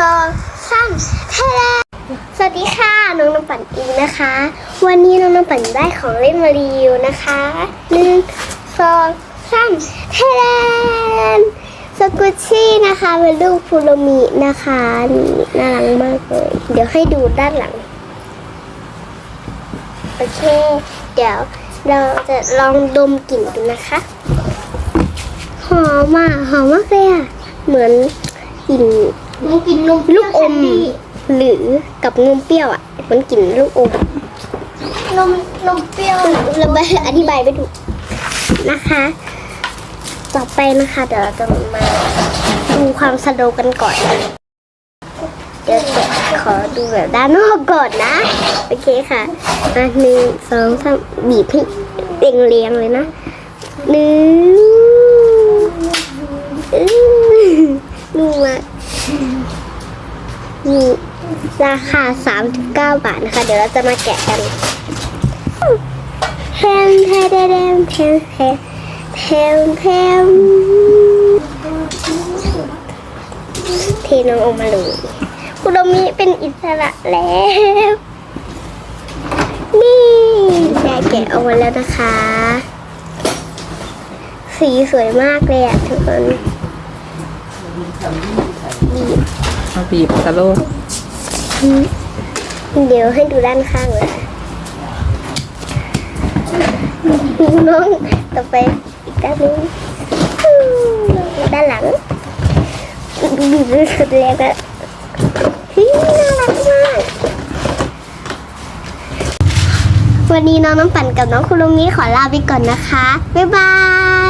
สองสามเท่สวัสดีค่ะ น้องน้ำปั่นอีนะคะ วันนี้น้องน้ำปั่นได้ของเล่นมารีวิวนะคะหนึ่งสองสามเท่สกุชชี่นะคะเป็นลูกฟูโรมินะคะนี่น่ารักมากเลย เดี๋ยวให้ดูด้านหลัง โอเค เดี๋ยวเราจะลองดมกลิ่นดูนะคะ หอมอะหอมมากเลยอะ เหมือนกลิ่น มึงกินนมลูกอมหรือกับนมเปรี้ยวอะมันกลิ่นลูกอมนมนมเปรี้ยวเราไปอธิบายไปดูนะคะ ต่อไปนะคะ เดี๋ยวเราจะมาดูความสะดวกกันก่อน เดี๋ยวจะขอดูแบบด้านนอกก่อนนะ โอเคค่ะอะหนึ่งสองสามบีบให้เรียงเรียงๆเลยนะหนึ่งอื้อนุ่มมาก นี่ราคา 39 บาทนะคะ เดี๋ยวเราจะมาแกะกันแทมแทมแทมแทมแทมแทมแทมเทน้องออกมาเลยคุโรมิเป็นอิสระแล้ว นี่ยายแกะออกมาแล้วนะคะ สีสวยมากเลยอะทุกคน บีบเอาบีบสโลว์เดี๋ยวให้ดูด้านข้างเลยน้องต่อไปอีกด้านหนึงด้านหลังบีบสึกแรงอะน่ารักมากวันนี้น้องน้ำปั่นกับน้องคุรุมิขอลาไปก่อนนะคะ บ๊ายบาย